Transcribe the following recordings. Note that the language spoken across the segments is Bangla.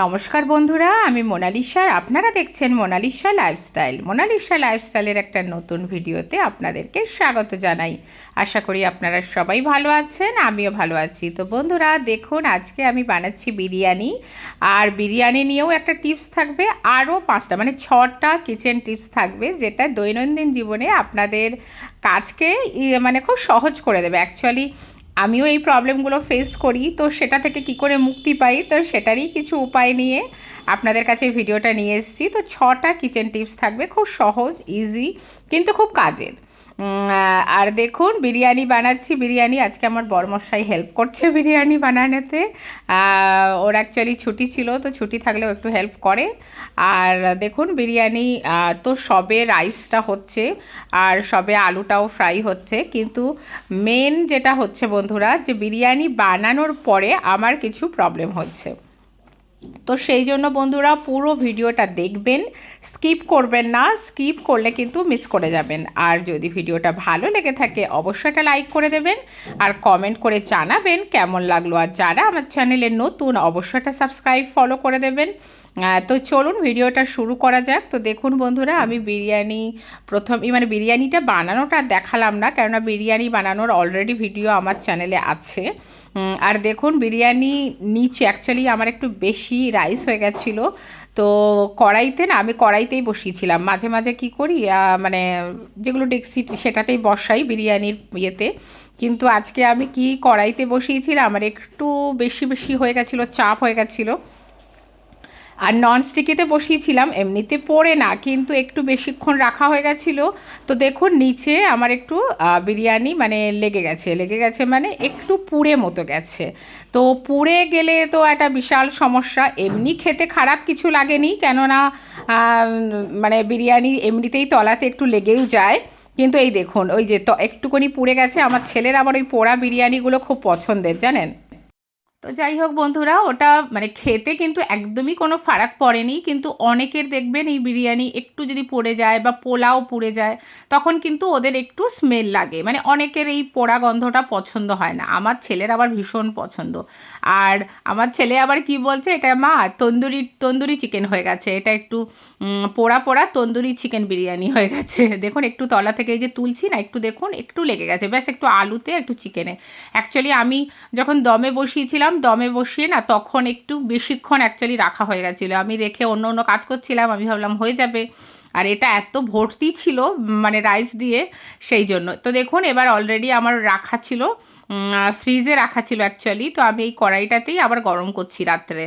নমস্কার বন্ধুরা, আমি মোনালিসা আপনারা দেখছেন মোনালিসা লাইফস্টাইল মোনালিসা লাইফস্টাইলের একটা নতুন ভিডিওতে আপনাদেরকে স্বাগত জানাই। আশা করি আপনারা সবাই ভালো আছেন, আমিও ভালো আছি। তো বন্ধুরা, দেখুন, আজকে আমি বানাচ্ছি বিরিয়ানি। আর বিরিয়ানি নিয়েও একটা টিপস থাকবে, আরও পাঁচটা মানে ছটা কিচেন টিপস থাকবে, যেটা দৈনন্দিন জীবনে আপনাদের কাজকে মানে খুব সহজ করে দেবে। অ্যাকচুয়ালি আমিও এই প্রবলেমগুলো ফেস করি। তো সেটা থেকে কি করে মুক্তি পাই? তো সেটারই কিছু উপায় নিয়ে আপনাদের কাছে ভিডিওটা নিয়ে এসেছি। তো ছটা কিচেন টিপস থাকবে। খুব সহজ ইজি কিন্তু খুব কাজের। আর দেখুন, বিরিয়ানি বানাচ্ছি, বিরিয়ানি, আজকে আমার বরমশাই হেল্প করছে বিরিয়ানি বানানোতে। ওর অ্যাকচুয়ালি ছুটি ছিল, তো ছুটি থাকলেও একটু হেল্প করে। আর দেখুন, বিরিয়ানি তো সবে রাইসটা হচ্ছে, আর সবে আলুটাও ফ্রাই হচ্ছে। কিন্তু মেন যেটা হচ্ছে বন্ধুরা, যে বিরিয়ানি বানানোর পরে আমার কিছু প্রবলেম হচ্ছে। তো সেই জন্য বন্ধুরা পুরো ভিডিওটা দেখবেন স্কিপ করবেন না, স্কিপ করলে কিন্তু মিস করে যাবেন। আর যদি ভিডিওটা ভালো লেগে থাকে, অবশ্যই একটা লাইক করে দেবেন। আর কমেন্ট করে জানাবেন কেমন লাগল। আর যারা আমার চ্যানেলে নতুন, অবশ্যই একটা সাবস্ক্রাইব ফলো করে দেবেন। তো চলুন ভিডিওটা শুরু করা যাক। তো দেখুন বন্ধুরা, আমি বিরিয়ানি প্রথম মানে বিরিয়ানিটা বানানোটা দেখালাম না, কেননা বিরিয়ানি বানানোর অলরেডি ভিডিও আমার চ্যানেলে আছে। আর দেখুন বিরিয়ানি নিচে অ্যাকচুয়ালি আমার একটু বেশি রাইস হয়ে গেছিল। তো কড়াইতে না, আমি কড়াইতেই বসিয়েছিলাম। মাঝে মাঝে কি করি মানে যেগুলো ডেক্সি সেটাতেই বসাই বিরিয়ানির ইয়েতে। কিন্তু আজকে আমি কি কড়াইতে বসিয়েছিলাম আমার একটু বেশি বেশি হয়ে গেছিল, চাপ হয়ে গেছিল। আর ননস্টিকিতে বসিয়েছিলাম, এমনিতে পড়ে না, কিন্তু একটু বেশিক্ষণ রাখা হয়ে গেছিল। তো দেখুন, নিচে আমার একটু বিরিয়ানি মানে লেগে গেছে। লেগে গেছে মানে একটু পুড়ে মতো গেছে। তো পুড়ে গেলে তো একটা বিশাল সমস্যা। এমনি খেতে খারাপ কিছু লাগেনি, কেননা মানে বিরিয়ানি এমনিতেই তলাতে একটু লেগেও যায়। কিন্তু এই দেখুন, ওই যে তো, একটুখানি পুড়ে গেছে। আমার ছেলের আবার ওই পোড়া বিরিয়ানিগুলো খুব পছন্দের, জানেন? তো যাই হোক বন্ধুরা, ওটা মানে খেতে কিন্তু একদমই কোনো ফারাক পড়েনি, কিন্তু অনেকের দেখবেন এই বিরিয়ানি একটু যদি পড়ে যায় বা পোলাও পুড়ে যায়, তখন কিন্তু ওদের একটু স্মেল লাগে। মানে অনেকের এই পোড়া গন্ধটা পছন্দ হয় না। আমার ছেলের আবার ভীষণ পছন্দ। আর আমার ছেলে আবার কি বলছে, এটা মা, তন্দুরি তন্দুরি চিকেন হয়ে গেছে। এটা একটু পোড়া পোড়া তন্দুরি চিকেন বিরিয়ানি হয়ে গেছে। দেখুন, একটু তলা থেকে এই যে তুলছি না, একটু দেখুন, একটু লেগে গেছে। ব্যাস, একটু আলুতে, একটু চিকেনে অ্যাকচুয়ালি আমি যখন দমে বসিয়েছিলাম দমে বসিয়ে না তখন একটু বেশিক্ষণ অ্যাকচুয়ালি রাখা হয়ে গেছিল। আমি রেখে অন্য অন্য কাজ করছিলাম, আমি ভাবলাম হয়ে যাবে। আর এটা এত ভর্তি ছিল মানে রাইস দিয়ে, সেই জন্য। তো দেখুন, এবার অলরেডি আমার রাখা ছিল ফ্রিজে রাখা ছিল অ্যাকচুয়ালি তো আমি এই কড়াইটাতেই আবার গরম করছি রাত্রে।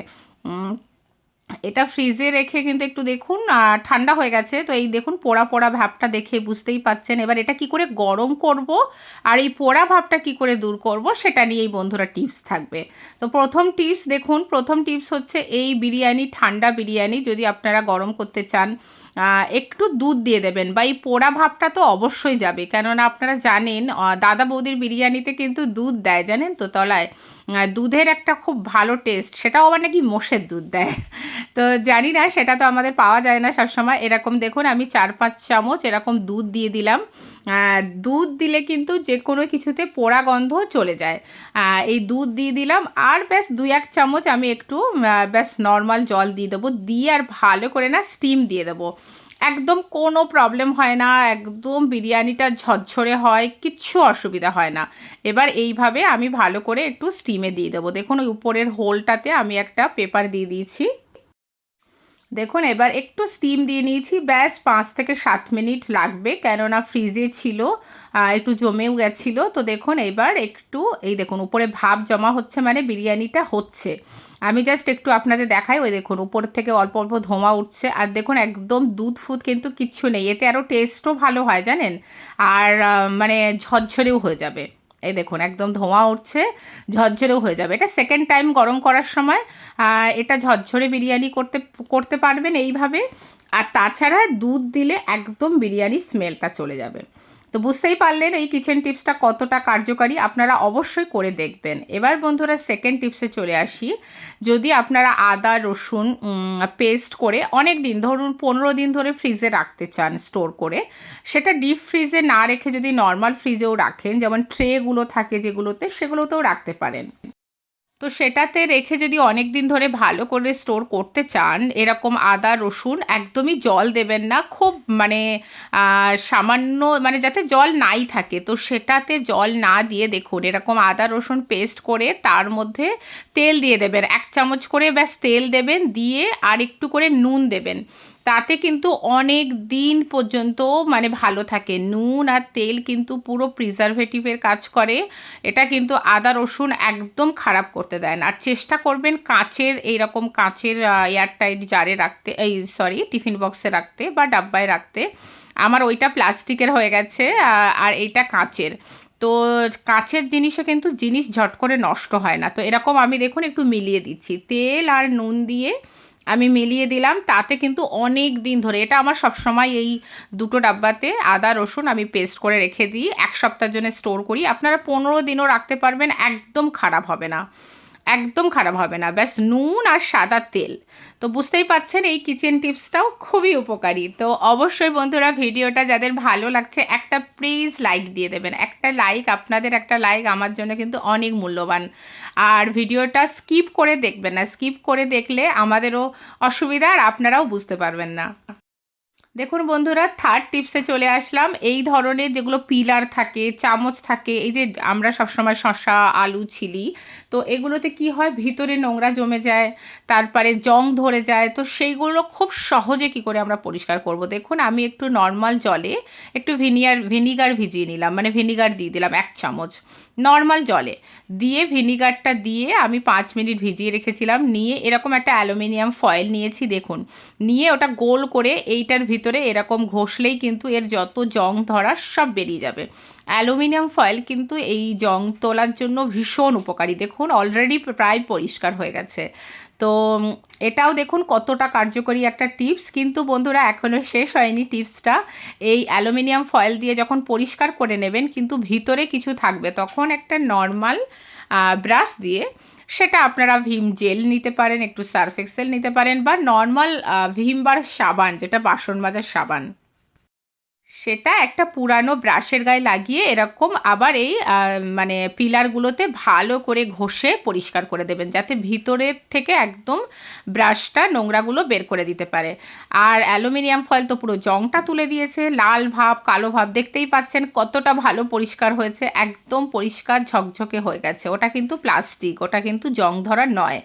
এটা ফ্রিজে রেখে কিন্তু একটু দেখুন ঠান্ডা হয়ে গেছে, তো এই দেখুন পোড়া পোড়া ভাবটা দেখে বুঝতেই পাচ্ছেন। এবার এটা কি করে গরম করব, আর এই পোড়া ভাবটা কি করে দূর করব, সেটা নিয়েই বন্ধুরা টিপস থাকবে। তো প্রথম টিপস দেখুন, প্রথম টিপস হচ্ছে এই বিরিয়ানি, ঠান্ডা বিরিয়ানি যদি আপনারা গরম করতে চান একটু দুধ দিয়ে দেবেন বা এই পোড়া ভাবটা তো অবশ্যই যাবে। কেননা আপনারা জানেন দাদা বৌদির বিরিয়ানিতে কিন্তু দুধ দেয়, জানেন তো তলায়? দুধের একটা খুব ভালো টেস্ট সেটাও আবার নাকি মোষের দুধ দেয়। তো জানি না, সেটা তো আমাদের পাওয়া যায় না সবসময়। এরকম দেখুন, আমি চার পাঁচ চামচ এরকম দুধ দিয়ে দিলাম। দুধ দিলে কিন্তু যে কোনো কিছুতে পোড়া গন্ধ চলে যায়। এই দুধ দিয়ে দিলাম। আর ব্যাস দুই এক চামচ আমি একটু ব্যাস নর্মাল জল দিয়ে দেবো। দিয়ে আর ভালো করে না স্টিম দিয়ে দেবো। একদম কোনো প্রবলেম হয় না। একদম বিরিয়ানিটা ঝরঝরে হয়, কিচ্ছু অসুবিধা হয় না। এবার এইভাবে আমি ভালো করে একটু স্টিমে দিয়ে দেবো। দেখুন, ওই উপরের হোলটাতে আমি একটা পেপার দিয়ে দিয়েছি। দেখুন, এবার একটু স্টিম দিয়ে নিয়েছি। ব্যাস, পাঁচ থেকে সাত মিনিট লাগবে। কেননা ফ্রিজে ছিল একটু জমেও গেছিল। তো দেখুন, এবার একটু, এই দেখুন, উপরে ভাব জমা হচ্ছে মানে বিরিয়ানিটা হচ্ছে। আমি জাস্ট একটু আপনাদের দেখাই, ওই দেখুন, উপর থেকে অল্প অল্প ধোঁয়া উঠছে। আর দেখুন, একদম দুধ ফুদ কিন্তু কিচ্ছু নেই। এতে আরও টেস্টও ভালো হয়, জানেন? আর মানে ঝরঝরেও হয়ে যাবে। এই দেখুন, একদম ধোঁয়া উঠছে, ঝরঝরেও হয়ে যাবে। এটা সেকেন্ড টাইম গরম করার সময় এটা ঝরঝরে বিরিয়ানি করতে করতে পারবেন এইভাবে। আর তাছাড়া দুধ দিলে একদম বিরিয়ানির স্মেলটা চলে যাবে। তো বুঝতেই পারলেন এই কিচেন টিপসটা কতটা কার্যকারী, আপনারা অবশ্যই করে দেখবেন। এবার বন্ধুরা সেকেন্ড টিপসে চলে আসি। যদি আপনারা আদা, রসুন পেস্ট করে অনেক দিন, ধরুন পনেরো দিন ধরে ফ্রিজে রাখতে চান স্টোর করে, সেটা ডিপ ফ্রিজে না রেখে যদি নর্মাল ফ্রিজেও রাখেন, যেমন ট্রেগুলো থাকে যেগুলোতে, সেগুলোতেও রাখতে পারেন। তো সেটাতে রেখে যদি অনেক দিন ধরে ভালো করে স্টোর করতে চান, এরকম আদা, রসুন একদমই জল দেবেন না। খুব মানে সামান্য মানে যাতে জল নাই থাকে। তো সেটাতে জল না দিয়ে দেখুন, এরকম আদা, রসুন পেস্ট করে তার মধ্যে তেল দিয়ে দেবেন। এক চামচ করে ব্যাস তেল দেবেন, দিয়ে আর একটু করে নুন দেবেন। তাতে কিন্তু অনেক দিন পর্যন্ত মানে ভালো থাকে। নুন আর তেল কিন্তু পুরো প্রিজারভেটিভের কাজ করে। এটা কিন্তু আদা, রসুন একদম খারাপ করতে দেয় না। আর চেষ্টা করবেন কাঁচের, এইরকম কাঁচের এয়ারটাইট জারে রাখতে, এই সরি টিফিন বক্সে রাখতে বা ডাব্বায় রাখতে। আমার ওইটা প্লাস্টিকের হয়ে গেছে আর এইটা কাঁচের। তো কাঁচের জিনিসে কিন্তু জিনিস ঝট করে নষ্ট হয় না। তো এরকম আমি দেখুন একটু মিলিয়ে দিচ্ছি। তেল আর নুন দিয়ে আমি মিলিয়ে দিলাম, তাতে কিন্তু অনেক দিন ধরে, এটা আমার সবসময় এই দুটো ডাব্বাতে আদা, রসুন আমি পেস্ট করে রেখে দিই, এক সপ্তাহের জন্য স্টোর করি। আপনারা পনেরো দিনও রাখতে পারবেন, একদম খারাপ হবে না। একদম খারাপ হবে না। ব্যাস নুন আর সাদা তেল। তো বুঝতেই পাচ্ছেন এই কিচেন টিপসটাও খুবই উপকারী। তো অবশ্যই বন্ধুরা ভিডিওটা যাদের ভালো লাগছে, একটা প্লিজ লাইক দিয়ে দেবেন। একটা লাইক আপনাদের একটা লাইক আমার জন্য কিন্তু অনেক মূল্যবান। আর ভিডিওটা স্কিপ করে দেখবেন না। স্কিপ করে দেখলে আমাদেরও অসুবিধা আর আপনারাও বুঝতে পারবেন না। দেখুন বন্ধুরা থার্ড টিপসে চলে আসলাম। এই ধরনের যেগুলো পিলার থাকে, চামচ থাকে, এই যে আমরা সবসময় শশা আলু, ছিলি, তো এগুলোতে কি হয়? ভিতরে নোংরা জমে যায়, তারপরে জং ধরে যায়, তো সেইগুলো খুব সহজে কি করে আমরা পরিষ্কার করব? দেখুন, আমি একটু নর্মাল জলে একটু ভিনিয়ার ভিনিগার ভিজিয়ে নিলাম মানে ভিনিগার দিয়ে দিলাম এক চামচ। নর্মাল জলে। দিয়ে ভিনিগারটা দিয়ে আমি পাঁচ মিনিট ভিজিয়ে রেখেছিলাম। নিয়ে এরকম একটা অ্যালুমিনিয়াম ফয়েল নিয়েছি, দেখুন। নিয়ে ওটা গোল করে এইটার ভিতরে এরকম ঘষলেই কিন্তু এর যত জং ধরা সব বেরিয়ে যাবে। অ্যালুমিনিয়াম ফয়েল কিন্তু এই জং তোলার জন্য ভীষণ উপকারী। দেখুন অলরেডি প্রায় পরিষ্কার হয়ে গেছে। তো এটাও দেখুন কতটা কার্যকরী একটা টিপস। কিন্তু বন্ধুরা এখনও শেষ হয়নি টিপসটা। এই অ্যালুমিনিয়াম ফয়েল দিয়ে যখন পরিষ্কার করে নেবেন, কিন্তু ভিতরে কিছু থাকবে, তখন একটা নর্মাল ব্রাশ দিয়ে সেটা আপনারা ভিম জেল নিতে পারেন, একটু সার্ফ এক্সেল নিতে পারেন, বা নর্মাল ভিম বার সাবান, যেটা বাসন মাজার সাবান। সেটা একটা পুরানো ব্রাশের গায়ে লাগিয়ে এরকম আবার এই মানে পিলারগুলোতে ভালো করে ঘষে পরিষ্কার করে দেবেন, যাতে ভিতরের থেকে একদম ব্রাশটা নোংরাগুলো বের করে দিতে পারে। আর অ্যালুমিনিয়াম ফয়েল তো পুরো জংটা তুলে দিয়েছে, লাল ভাব, কালো ভাব দেখতেই পাচ্ছেন কতটা ভালো পরিষ্কার হয়েছে, একদম পরিষ্কার ঝকঝকে হয়ে গেছে। ওটা কিন্তু প্লাস্টিক, ওটা কিন্তু জং ধরা নয়।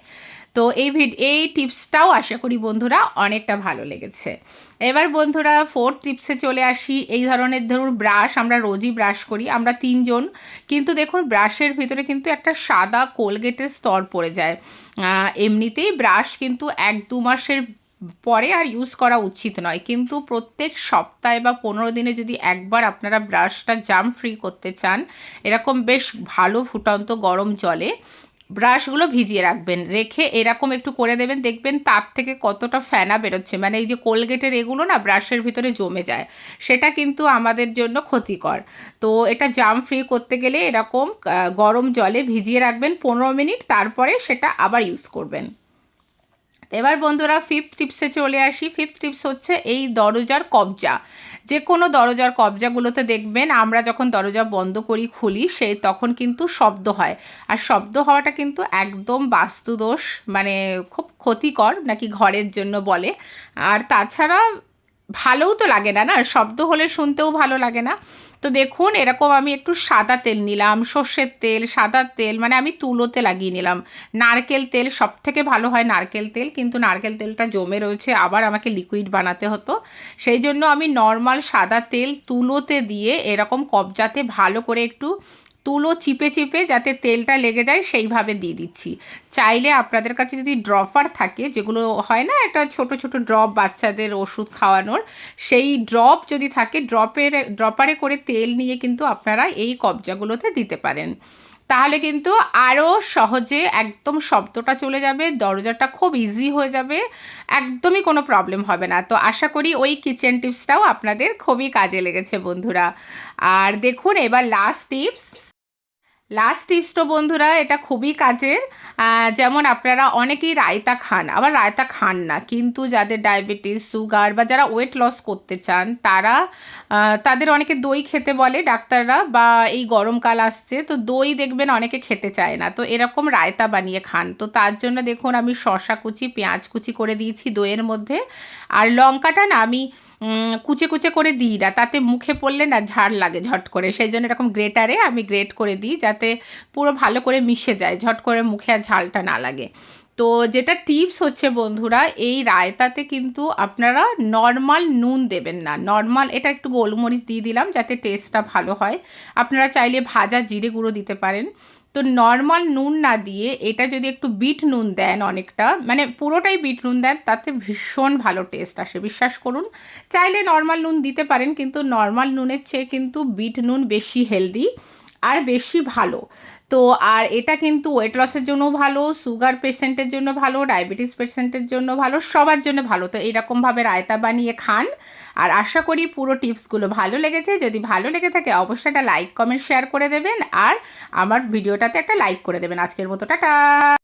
তো এই ভিড এই টিপসটাও আশা করি বন্ধুরা অনেকটা ভালো লেগেছে। এবার বন্ধুরা ফোর্থ টিপসে চলে আসি। এই ধরনের ধরুন ব্রাশ আমরা রোজই ব্রাশ করি, আমরা তিনজন। কিন্তু দেখুন ব্রাশের ভিতরে কিন্তু একটা সাদা কোলগেটের স্তর পড়ে যায়। এমনিতেই ব্রাশ কিন্তু এক দু মাসের পরে আর ইউজ করা উচিত নয়। কিন্তু প্রত্যেক সপ্তাহে বা পনেরো দিনে যদি একবার আপনারা ব্রাশটা জাম ফ্রি করতে চান, এরকম বেশ ভালো ফুটন্ত গরম জলে ব্রাশগুলো ভিজিয়ে রাখবেন। রেখে এরকম একটু করে দেবেন, দেখবেন তার থেকে কতটা ফেনা বেরোচ্ছে। মানে এই যে কোলগেটের এগুলো না ব্রাশের ভিতরে জমে যায়, সেটা কিন্তু আমাদের জন্য ক্ষতিকর। তো এটা জাম ফ্রি করতে গেলে এরকম গরম জলে ভিজিয়ে রাখবেন পনেরো মিনিট, তারপরে সেটা আবার ইউজ করবেন। এবার বন্ধুরা ফিফথ টিপসে চলে আসি। ফিফথ টিপস হচ্ছে এই দরজার কবজা। যে কোনো দরজার কবজাগুলোতে দেখবেন, আমরা যখন দরজা বন্ধ করি, খুলি, সে তখন কিন্তু শব্দ হয়। আর শব্দ হওয়াটা কিন্তু একদম বাস্তুদোষ মানে খুব ক্ষতিকর, নাকি ঘরের জন্য বলে। আর তাছাড়া ভালোও তো লাগে না না? শব্দ হলে শুনতেও ভালো লাগে না। তো দেখুন, এরকম আমি একটু সাদা তেল নিলাম, সর্ষের তেল, সাদা তেল মানে আমি তুলোতে লাগিয়ে নিলাম। নারকেল তেল সব থেকে ভালো হয় নারকেল তেল, কিন্তু নারকেল তেলটা জমে রয়েছে, আবার আমাকে লিকুইড বানাতে হতো। সেই জন্য আমি নর্মাল সাদা তেল তুলোতে দিয়ে এরকম কবজাতে ভালো করে একটু তুলো চিপে চিপে যাতে তেলটা লেগে যায় সেইভাবে দিয়ে দিচ্ছি। চাইলে আপনাদের কাছে যদি ড্রপার থাকে, যেগুলো হয় না একটা ছোট ছোট ড্রপ বাচ্চাদের ওষুধ খাওয়ানোর, সেই ড্রপ যদি থাকে, ড্রপের, ড্রপারে করে তেল নিয়ে কিন্তু আপনারা এই কবজাগুলোতে দিতে পারেন। তাহলে কিন্তু আরও সহজে একদম শব্দটা চলে যাবে, দরজাটা খুব ইজি হয়ে যাবে, একদমই কোনো প্রবলেম হবে না। তো আশা করি ওই কিচেন টিপসটাও আপনাদের খুবই কাজে লেগেছে বন্ধুরা। আর দেখুন, এবার লাস্ট টিপস লাস্ট টিপস তো বন্ধুরা, এটা খুবই কাজের। যেমন আপনারা অনেকেই রায়তা খান, আবার রায়তা খান না। কিন্তু যাদের ডায়াবেটিস সুগার বা যারা ওয়েট লস করতে চান, তারা তাদের অনেকে দই খেতে বলে ডাক্তাররা, বা এই গরমকাল আসছে, তো দই দেখবেন অনেকে খেতে চায় না। তো এরকম রায়তা বানিয়ে খান। তো তার জন্য দেখুন, আমি শশা কুচি, পেঁয়াজ কুচি করে দিয়েছি দইয়ের মধ্যে। আর লঙ্কাটা না, আমি কুচে কুচে করে দিই না, তাতে মুখে পড়লে না ঝাড় লাগে ঝট করে। সেই জন্য এরকম গ্রেটারে আমি গ্রেট করে দিই যাতে পুরো ভালো করে মিশে যায়, ঝট করে মুখে আর ঝালটা না লাগে। তো যেটা টিপস হচ্ছে বন্ধুরা, এই রায়তাতে কিন্তু আপনারা নর্মাল নুন দেবেন না। নর্মাল, এটা একটু গোলমরিচ দিয়ে দিলাম যাতে টেস্টটা ভালো হয়। আপনারা চাইলে ভাজা জিরে গুঁড়ো দিতে পারেন। তো নর্মাল নুন না দিয়ে এটা যদি একটু বিট নুন দেন অনেকটা মানে পুরোটাই বিট নুন দেন, তাতে ভীষণ ভালো টেস্ট আসে, বিশ্বাস করুন। চাইলে নর্মাল নুন দিতে পারেন, কিন্তু নর্মাল নুনের চেয়ে কিন্তু বিট নুন বেশি হেলদি আর বেশি ভালো। তো আর এটা কিন্তু ওয়েট লসের জন্য ভালো সুগার পেশেন্টের জন্য ভালো ডায়াবেটিস পেশেন্টের জন্য ভালো, সবার জন্য ভালো। তো এইরকমভাবে রায়তা বানিয়ে খান। আর আশা করি পুরো টিপসগুলো ভালো লেগেছে। যদি ভালো লেগে থাকে অবশ্যই একটা লাইক কমেন্ট শেয়ার করে দেবেন। আর আমার ভিডিওটাতে একটা লাইক করে দেবেন। আজকের মতো, টাটা!